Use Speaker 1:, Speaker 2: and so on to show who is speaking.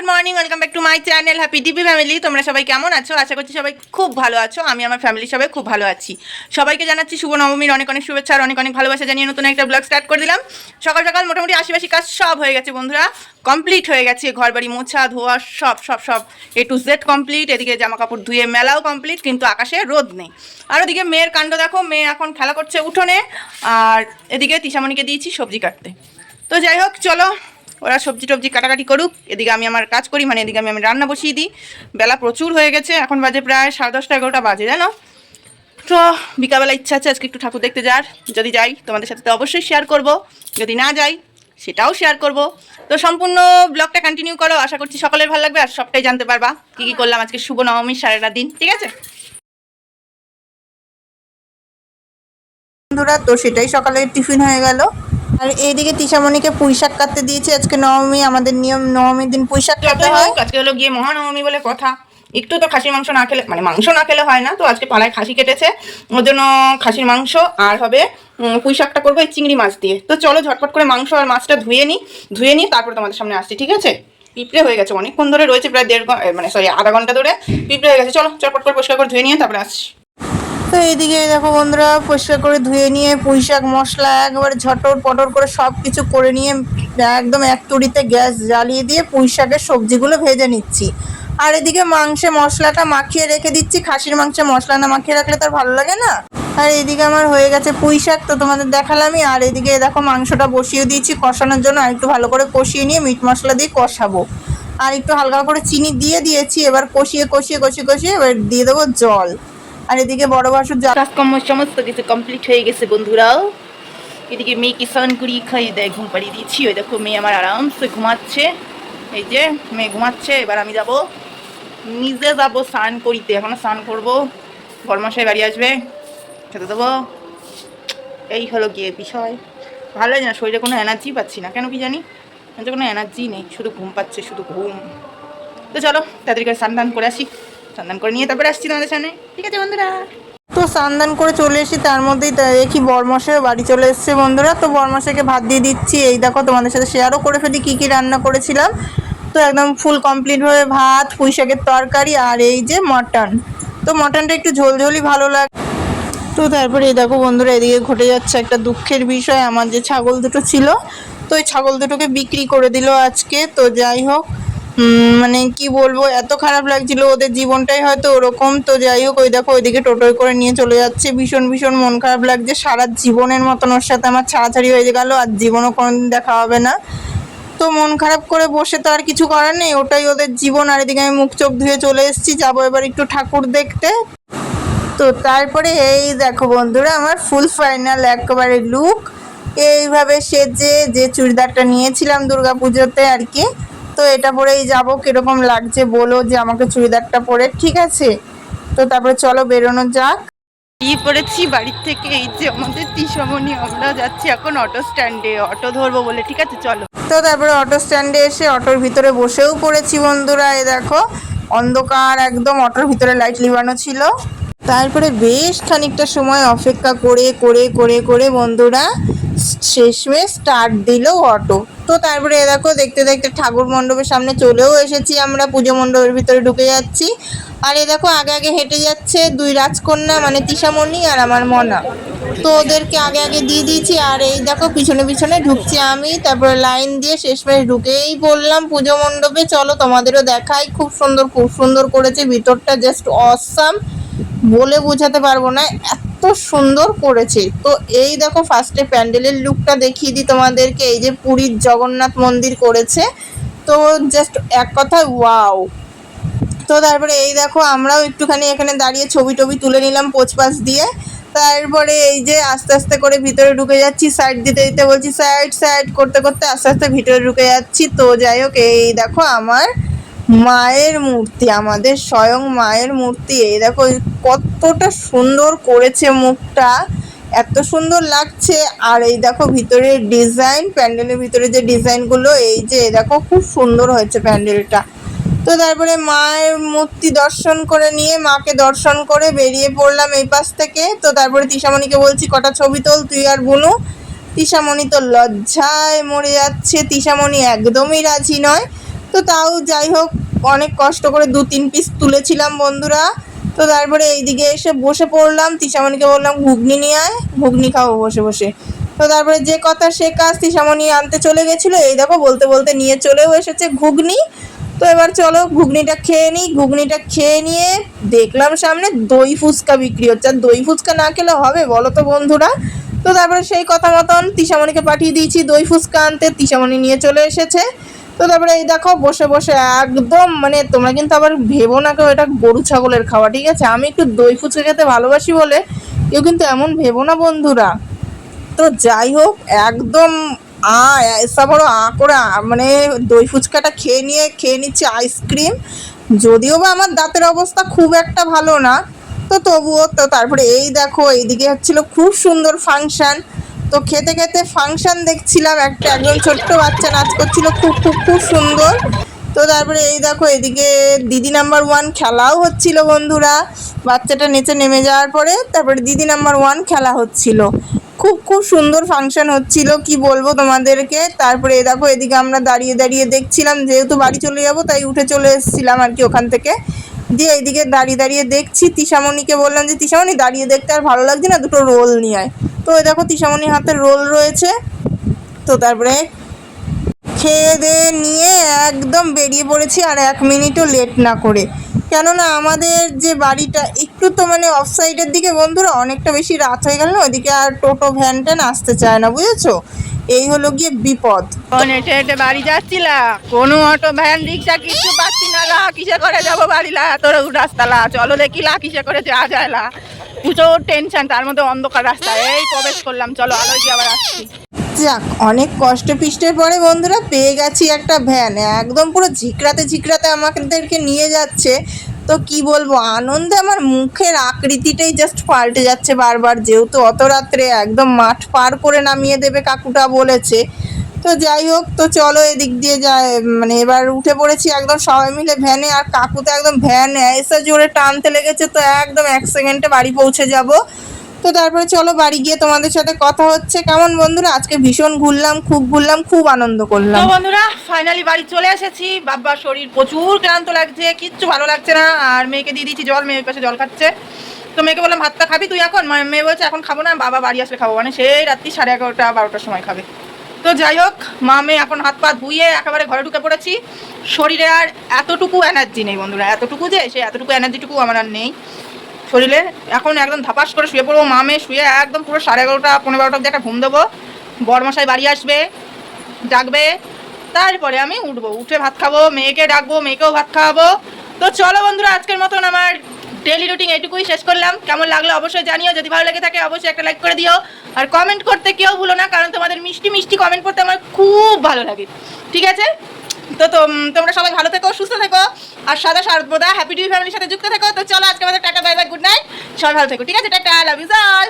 Speaker 1: Good morning, welcome back to my channel, happy TV family. তোমরা সবাই কেমন আছো? আশা করছি সবাই খুব ভালো আছো। আমি আমার ফ্যামিলি সবাই খুব ভালো আছি। সবাইকে জানাচ্ছি শুভ নবমীর অনেক অনেক শুভেচ্ছা আর অনেক অনেক ভালোবাসা জানিয়ে নতুন একটা ব্লগ স্টার্ট করে দিলাম। সকাল সকাল মোটামুটি আশিপাশি কাজ সব হয়ে গেছে বন্ধুরা। কমপ্লিট হয়ে গেছে। ঘর বাড়ি মোছা, ধোয়া, সব সব সব এ টু জেড কমপ্লিট এদিকে জামা কাপড় ধুয়ে মেলাও কমপ্লিট কিন্তু আকাশে রোদ নেই। আর ওদিকে মেয়ের কাণ্ড দেখো, মেয়ে এখন খেলা করছে উঠোনে। আর এদিকে তিশামণিকে দিয়েছি সবজি কাটতে। তো যাই হোক, চলো। ওরা সবজি টবজি কাটাকাটি করুক, এদিকে আমি আমার কাজ করি মানে এদিকে আমি আমি রান্না বসিয়ে দিই। বেলা প্রচুর হয়ে গেছে, এখন বাজে প্রায় সাড়ে দশটা এগারোটা বাজে, জানো? তো বিকালবেলা ইচ্ছা আছে আজকে একটু ঠাকুর দেখতে যার যদি যাই, তোমাদের সাথে তো অবশ্যই শেয়ার করব। যদি না যাই, সেটাও শেয়ার করব। তো সম্পূর্ণ ব্লগটা কন্টিনিউ করো, আশা করছি সকলের ভালো লাগবে, আর সবটাই জানতে পারবা। কী কী করলাম আজকে শুভ নবমীর সারাটা দিন, ঠিক আছে? বন্ধুরা, তো সেটাই সকালে টিফিন হয়ে গেল। আর এইদিকে তিশামণিকে পুঁই শাক কাটতে দিয়েছি। আজকে নবমী আমাদের নিয়ম নবমীর দিন পুঁই শাক কাটতে হয়। আজকে হলো গিয়ে মহানবমী বলে কথা। একটু তো খাসির মাংস না খেলে মানে মাংস না খেলে হয় না তো আজকে পাড়ায় খাসি কেটেছে। ওর জন্য খাসির মাংস আর হবে পুঁই শাকটা করব এই চিংড়ি মাছ দিয়ে। তো চলো ঝটপট করে মাংস আর মাছটা ধুয়ে নিই ধুয়ে নিই তারপর তোমাদের সামনে আসছি ঠিক আছে? পিঁপড়ে হয়ে গেছে অনেকক্ষণ ধরে রয়েছে প্রায় দেড় মানে সরি আধা ঘণ্টা ধরে পিঁপড়ে হয়ে গেছে। চলো চটপট করে পরিষ্কার করে ধুয়ে নিয়ে তারপরে আসছি। তো এইদিকে দেখো বন্ধুরা, পরিষ্কার করে ধুয়ে নিয়ে, পুঁই শাক, মশলা একবারে ঝটর পটর করে সব কিছু করে নিয়ে একদম এক তুড়িতে গ্যাস জ্বালিয়ে দিয়ে পুঁই শাকের সবজিগুলো ভেজে নিচ্ছি। আর এদিকে মাংসে মশলাটা মাখিয়ে রেখে দিচ্ছি। খাসির মাংসে মশলা না মাখিয়ে রাখলে তার ভালো লাগে না। আর এদিকে আমার হয়ে গেছে পুঁই শাক, তো তোমাদের দেখালামই। আর এদিকে দেখো মাংসটা বসিয়ে দিয়েছি কষানোর জন্য। আর একটু ভালো করে কষিয়ে নিয়ে মিট মশলা দিয়ে কষাবো। আর একটু হালকা করে চিনি দিয়ে দিয়েছি। এবার কষিয়ে কষিয়ে কষিয়ে কষিয়ে এবার দিয়ে দেবো জল। আর এদিকে বড় বাসুর কাজকর্ম সমস্ত কিছু কমপ্লিট হয়ে গেছে বন্ধুরাও। এদিকে মেয়েকে স্নান করিয়ে খাইয়ে দেয়, ঘুম পাড়িয়ে দিয়েছি। ওই দেখো, মেয়ে আমার আরামসে ঘুমাচ্ছে। এই যে, মেয়ে ঘুমাচ্ছে, এবার আমি যাব। নিজে যাব স্নান করিতে। এখনও স্নান করব। বরমাসায় বাড়ি আসবে। খেতে দেবো। এই হলো গিয়ে বিষয়। ভালো লাগে না, শরীরে কোনো এনার্জি পাচ্ছি না। কেন কি জানি? কোনো এনার্জি নেই। শুধু ঘুম পাচ্ছে, শুধু ঘুম। তো চলো তাদেরকে স্নান টান করে আসি। স্নান টান করে নিয়ে তারপরে আসছি তোমাদের সামনে। ঠিক আছে বন্ধুরা? তো স্নান করে চলে এসেছি, তার মধ্যেই দেখি বরমশাই বাড়ি চলে এসেছে বন্ধুরা। তো বরমশাইকে ভাত দিয়ে দিচ্ছি। এই দেখো, তোমাদের সাথে শেয়ারও করে ফেলি, কী কী রান্না করেছিলাম। তো একদম ফুল কমপ্লিট হয়ে ভাত, পুঁই শাকের তরকারি আর এই যে মটন। তো মটনটা একটু ঝোলঝোলই ভালো লাগে তো তারপরে এই দেখো বন্ধুরা, এদিকে ঘটে যাচ্ছে একটা দুঃখের বিষয়। আমার যে ছাগল দুটো ছিল, তো ওই ছাগল দুটোকে বিক্রি করে দিল আজকে। তো যাই হোক মানে কি বলব, এত খারাপ লাগছিল ওদের জীবনটাই হয়তো ওরকম। তো যাই হোক, ওই দেখো, ওইদিকে টোটোয় করে নিয়ে চলে যাচ্ছে। ভীষণ ভীষণ মন খারাপ লাগছে। সারা জীবনের মতন ওর সাথে আমার ছাড়াছাড়ি হয়ে গেল, আর জীবনও কোনোদিন দেখা হবে না। তো মন খারাপ করে বসে তো আর কিছু করার নেই, ওটাই ওদের জীবন। আর এদিকে আমি মুখ চোখ ধুয়ে চলে এসেছি, যাব এবার একটু ঠাকুর দেখতে। তো তারপরে এই দেখো বন্ধুরা, আমার ফুল ফাইনাল একেবারে লুক এইভাবে সেজে যে চুড়িদারটা নিয়েছিলাম দুর্গা পুজোতে আর কি। তো এটা পরেই যাব কীরকম লাগছে বলো যে আমাকে চুড়িদারটা পরে ঠিক আছে? তো তারপরে চলো বেরোনো যাক। বেরিয়ে পড়েছি বাড়ির থেকে এই যে আমাদের তিসমনি আমরা যাচ্ছি এখন অটো স্ট্যান্ডে অটো ধরবো বলে ঠিক আছে? চলো। তো তারপরে অটো স্ট্যান্ডে এসে অটোর ভিতরে বসেও পড়েছি বন্ধুরা এই দেখো। অন্ধকার একদম অটোর ভিতরে লাইট লিবানো ছিল। তারপরে বেশ খানিকটা সময় অপেক্ষা করে করে করে করে বন্ধুরা শেষমেশ স্টার্ট দিল অটো তো তারপরে এ দেখো, দেখতে দেখতে ঠাকুর মণ্ডপের সামনে চলেও এসেছি আমরা, পুজো মণ্ডপের ভিতরে ঢুকে যাচ্ছি। আর এ দেখো, আগে আগে হেঁটে যাচ্ছে দুই রাজকন্যা মানে তিশামণি আর আমার মনা। তো ওদেরকে আগে আগে দিয়ে দিয়েছি, আর এই দেখো, পিছনে পিছনে ঢুকছি আমি। তারপরে লাইন দিয়ে শেষমেশ ঢুকেই বললাম পুজো মণ্ডপে। চলো তোমাদেরও দেখাই, খুব সুন্দর খুব সুন্দর করেছে, ভিতরটা জাস্ট অসাম বলে বোঝাতে পারব না, এত সুন্দর করেছে। তো এই দেখো ফার্স্টে প্যান্ডেলের লুকটা দেখিয়ে দিই তোমাদেরকে, এই যে পুরীর জগন্নাথ মন্দির করেছে। তো জাস্ট এক কথায় ওয়াও তো তারপরে এই দেখো আমরাও একটুখানি এখানে দাঁড়িয়ে ছবি টবি তুলে নিলাম পোচপাস দিয়ে। তারপরে এই যে আস্তে আস্তে করে ভিতরে ঢুকে যাচ্ছি সাইড দিতে দিতে বলছি সাইড সাইড করতে করতে আস্তে আস্তে ভিতরে ঢুকে যাচ্ছি। তো যাই হোক, এই দেখো আমার মায়ের মূর্তি, আমাদের স্বয়ং মায়ের মূর্তি। এই দেখো কতটা সুন্দর করেছে মুখটা, এত সুন্দর লাগছে। আর এই দেখো ভিতরের ডিজাইন, প্যান্ডেলের ভিতরে যে ডিজাইনগুলো, এই যে দেখো, খুব সুন্দর হয়েছে প্যান্ডেলটা। তো তারপরে মায়ের মূর্তি দর্শন করে নিয়ে, মাকে দর্শন করে বেরিয়ে পড়লাম এই পাশ থেকে। তো তারপরে তিশামণিকে বলছি, কটা ছবি তোল, তুই আর বুনু। তিশামণি তো লজ্জায় মরে যাচ্ছে। তিশামণি একদমই রাজি নয়। তো তাও যাই হোক অনেক কষ্ট করে দু তিন পিস তুলেছিলাম বন্ধুরা। তো তারপরে এইদিকে এসে বসে পড়লাম। তিশামণিকে বললাম, ঘুগনি নিয়ে আয়, ঘুগনি খাব বসে বসে। তো তারপরে যে কথা সে কাজ তিশামণি আনতে চলে গেছিল, এই দেখো বলতে বলতে নিয়ে চলেও এসেছে ঘুগনি। তো এবার চলো ঘুগনিটা খেয়ে নিই। ঘুগনিটা খেয়ে নিয়ে দেখলাম সামনে দই ফুচকা বিক্রি হচ্ছে। আর দই ফুচকা না খেলে হবে বলো তো বন্ধুরা। তো তারপরে সেই কথা মতন তিশামণিকে পাঠিয়ে দিয়েছি দই ফুচকা আনতে। তিশামণি নিয়ে চলে এসেছে। তো তারপরে এই দেখো, বসে বসে একদম মানে তোমরা কিন্তু আবার ভেবো না কেউ এটা গরু, ছাগলের খাওয়া, ঠিক আছে? আমি একটু দই ফুচকা খেতে ভালোবাসি বলে কেউ কিন্তু এমন ভেবো না বন্ধুরা। তো যাই হোক, একদম আ এসা বড় আ করে মানে দই ফুচকাটা খেয়ে নিয়ে, খেয়ে নিচ্ছে আইসক্রিম যদিও বা আমার দাঁতের অবস্থা খুব একটা ভালো না, তো তবুও তো তারপরে এই দেখো, এইদিকে হচ্ছিল খুব সুন্দর ফাংশন তো খেতে খেতে ফাংশন দেখছিলাম, একটা একজন ছোট্ট বাচ্চা নাচ করছিল, খুব খুব খুব সুন্দর। তো তারপরে এই দেখো, এদিকে দিদি নাম্বার ওয়ান খেলাও হচ্ছিল বন্ধুরা। বাচ্চাটা নিচে নেমে যাওয়ার পরে তারপরে দিদি নাম্বার ওয়ান খেলা হচ্ছিল। খুব খুব সুন্দর ফাংশন হচ্ছিল, কি বলব তোমাদেরকে। তারপরে এই দেখো, এদিকে আমরা দাঁড়িয়ে দাঁড়িয়ে দেখছিলাম, যেহেতু বাড়ি চলে যাব, তাই উঠে চলে এসেছিলাম আর কি ওখান থেকে। দিয়ে এইদিকে দাঁড়িয়ে দাঁড়িয়ে দেখছি, তিশামণিকে বললাম যে, তিশামণি, দাঁড়িয়ে দেখতে আর ভালো লাগছে না? দুটো রোল নিয়ে আয়। তো দেখো তিশামণির হাতে রোল রয়েছে। তো তারপরে খেয়ে দিয়ে নিয়ে একদম বেরিয়ে পড়েছি আর এক মিনিটও লেট না করে। কেননা আমাদের যে বাড়িটা, একটু তো মানে অফ সাইডের দিকে, বন্ধুরা, অনেকটা বেশি রাত হয়ে গেল না? ওইদিকে আর টোটো ভ্যান ট্যান আসতে চায় না, বুঝেছ? এই হলো গিয়ে বিপদ।
Speaker 2: হেঁটে হেঁটে বাড়ি যাচ্ছিলা কোনো অটো ভ্যান রিক্সা কিছু পাচ্ছি না। লা কিসে করে যাব বাড়ি? লা তোর রাস্তা লা চলো দেখি লা কিসে করে যাওয়া যায় লা। প্রচুর টেনশন তার মধ্যে অন্ধকার রাস্তা। এই প্রবেশ করলাম। চলো আলো গিয়ে আবার আসছি।
Speaker 1: যাক অনেক কষ্ট পিষ্টের পরে বন্ধুরা পেয়ে গেছি একটা ভ্যান। একদম পুরো ঝিকরাতে ঝিকরাতে আমাদেরকে নিয়ে যাচ্ছে। তো কি বলব, আনন্দে আমার মুখের আকৃতিটাই জাস্ট পাল্টে যাচ্ছে বারবার, যেহেতু অত রাত্রে একদম মাঠ পার করে নামিয়ে দেবে কাকুটা বলেছে। তো যাই হোক, তো চলো এদিক দিয়ে যায় মানে এবার উঠে পড়েছি একদম সবাই মিলে ভ্যানে, আর কাকু তো একদম ভ্যান এসে জোরে টানতে লেগেছে, তো একদম এক সেকেন্ডে বাড়ি পৌঁছে যাব। তো তারপরে চলো বাড়ি গিয়ে তোমাদের সাথে কথা হচ্ছে। কেমন বন্ধুরা? আজকে ভীষণ ঘুরলাম, খুব ঘুরলাম, খুব আনন্দ
Speaker 2: তো
Speaker 1: করলাম
Speaker 2: বন্ধুরা ফাইনালি বাড়ি চলে এসেছি। বাবার শরীর প্রচুর ক্লান্ত লাগছে, কিচ্ছু ভালো লাগছে না। আর মেয়েকে দিয়ে দিচ্ছি জল, মেয়ের পাশে জল খাচ্ছে। তো মেয়েকে বললাম, ভাতটা খাবি তুই এখন? মেয়ে বলছে, এখন খাব না, বাবা বাড়ি আসলে খাব। মানে সেই রাত্রি সাড়ে এগারোটা, বারোটার সময় খাবে। তো যাই হোক, মা, মেয়ে এখন হাত পা ধুয়ে একেবারে ঘরে ঢুকে পড়েছি। শরীরে আর এতটুকু এনার্জি নেই বন্ধুরা, এতটুকু যে, সে এতটুকু এনার্জিটুকু আমার আর নেই। শরীরে। এখন একদম ধাপাস করে শুয়ে পড়ব। মা মেয়ে শুয়ে একদম পুরো সাড়ে এগারোটা, পনেরো বারোটা অব্দি একটা ঘুম দেবো। বড়মশাই বাড়ি আসবে, ডাকবে। তারপরে আমি উঠবো। উঠে ভাত খাব, মেয়েকে ডাকবো, মেয়েকেও ভাত খাওয়াবো। তো চলো বন্ধুরা, আজকের মতন আমার ডেলি রুটিন এইটুকুই শেষ করলাম। কেমন লাগল অবশ্যই জানিও। যদি ভালো লেগে থাকে, অবশ্যই একটা লাইক করে দিও। আর কমেন্ট করতে কেউ ভুলো না, কারণ তোমাদের মিষ্টি মিষ্টি কমেন্ট করতে আমার খুব ভালো লাগে। ঠিক আছে? তো তোম- তোমরা সবাই ভালো থেকো, সুস্থ থেকো, আর সাদা সর্বদা হ্যাপি টিভি ফ্যামিলির সাথে যুক্ত থেকো। তো চলো আজকে আমাদের tata bye bye good night সবাই ভালো থেকো, ঠিক আছে? Tata love you all